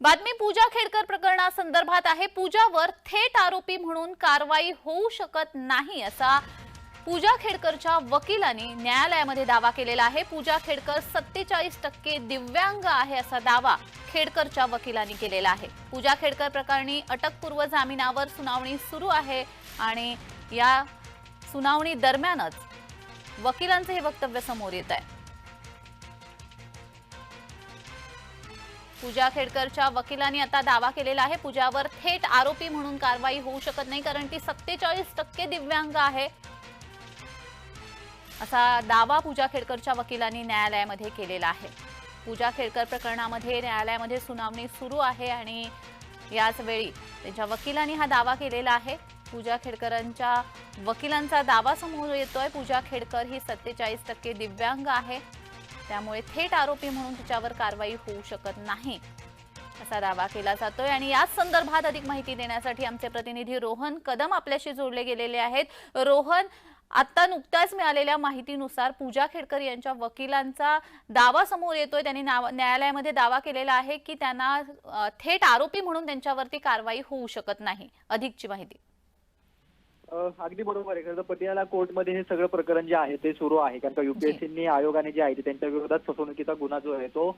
बातमी पूजा खेडकर प्रकरणासंदर्भात आहे. पूजावर थेट आरोपी म्हणून कारवाई होऊ शकत नाही असा पूजा खेडकरच्या वकिलांनी न्यायालयामध्ये दावा केलेला आहे. पूजा खेडकर सत्तेचाळीस टक्के दिव्यांग आहे असा दावा खेडकरच्या वकिलांनी केलेला आहे. पूजा खेडकर प्रकरणी अटकपूर्व जामिनावर सुनावणी सुरू आहे आणि या सुनावणी दरम्यानच वकिलांचं हे वक्तव्य समोर येत आहे. पूजा खेडकरच्या वकिलांनी आता दावा केलेला आहे. पूजावर थेट आरोपी म्हणून कारवाई होऊ शकत नाही कारण ती सत्तेचाळीस टक्के दिव्यांग आहे. असा दावा पूजा खेडकरच्या वकिलांनी न्यायालयामध्ये केलेला आहे. पूजा खेडकर प्रकरणामध्ये न्यायालयामध्ये सुनावणी सुरू आहे आणि याच वेळी त्यांच्या वकिलांनी हा दावा केलेला आहे. पूजा खेडकरांच्या वकिलांचा दावा समोर येतोय. पूजा खेडकर ही सत्तेचाळीस टक्के दिव्यांग आहे. त्यामुळे थेट आरोपी म्हणून तिच्यावर कारवाई होऊ शकत नाही. असा दावा केला जातोय आणि याच संदर्भात अधिक माहिती देण्यासाठी आमचे प्रतिनिधी रोहन कदम आपल्याशी जोडले गेलेले आहेत. रोहन आता नुकत्याच मिळालेल्या माहितीनुसार पूजा खेडकर यांच्या वकिलांचा दावा समोर येतोय. त्यांनी न्यायालयामध्ये दावा केलेला आहे की त्यांना थेट आरोपी म्हणून त्यांच्यावरती कारवाई होऊ शकत नाही. अधिकची माहिती. अगदी बरोबर आहे. खरं तर पटियाला कोर्टमध्ये हे सगळं प्रकरण जे आहे ते सुरू आहे. कारण का युपीएससीनी आयोगाने जे आहे ते त्यांच्या विरोधात फसवणुकीचा गुन्हा जो आहे तो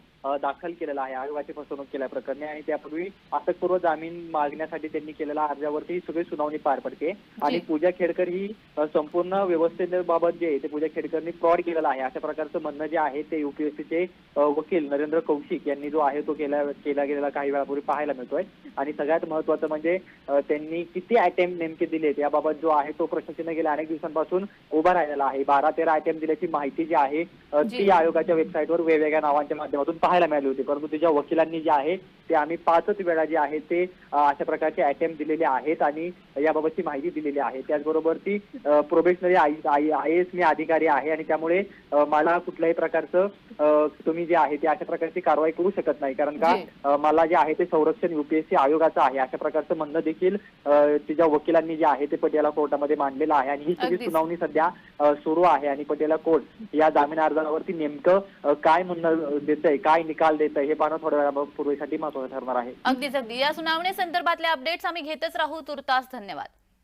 दाखल केलेला आहे. आयोगाची फसवणूक केल्या प्रकरणी आणि त्यापूर्वी अटकपूर्व जामीन मागण्यासाठी त्यांनी केलेल्या अर्जावरती ही सगळी सुनावणी पार पडते. आणि पूजा खेडकर ही संपूर्ण व्यवस्थेबाबत जे आहे ते पूजा खेडकरनी फ्रॉड केलेला आहे. अशा प्रकारचं म्हणणं जे आहे ते युपीएससीचे वकील नरेंद्र कौशिक यांनी जो आहे तो केला केला गेलेला काही वेळापूर्वी पाहायला मिळतोय. आणि सगळ्यात महत्वाचं म्हणजे त्यांनी किती अटेम्प्ट नेमके दिलेत याबाबत जो आहे तो प्रशासनाने गेल्या अनेक दिवसांपासून उभा राहिलेला आहे. बारा तेरा अटेम्प्ट दिल्याची माहिती जी आहे. ती आयोगाच्या वेबसाईटवर वेगवेगळ्या नावांच्या माध्यमातून पाहायला मिळाली होती. परंतु तिच्या वकिलांनी जे आहे ते आम्ही पाचच वेळा जे आहे ते अशा प्रकारचे अटेम्प्ट दिलेले आहेत आणि याबाबतची माहिती दिलेली आहे. त्याचबरोबर ती प्रोबेशनरी आय एस मी अधिकारी आहे आणि त्यामुळे मला कुठल्याही प्रकारचं तुम्ही जे आहे ते अशा प्रकारची कारवाई करू शकत नाही. कारण का मला जे आहे ते संरक्षण युपीएससी आयोगाचं आहे. अशा प्रकारचं म्हणणं देखील तिच्या वकिलांनी जे आहे ते पटियाला कोर्टामध्ये मांडलेलं आहे आणि ही सगळी. सुनावणी सध्या सुरू आहे आणि पटियाला कोर्ट या जामीन अर्जावरती नेमकं काय म्हणणं देतंय काय निकाल देतंय हे पाहणं थोड्या वेळापूर्वीसाठी महत्वाचं ठरणार आहे. अगदीच अगदी. या सुनावणी संदर्भातले अपडेट्स आम्ही घेतच राहू. तुर्तास धन्यवाद.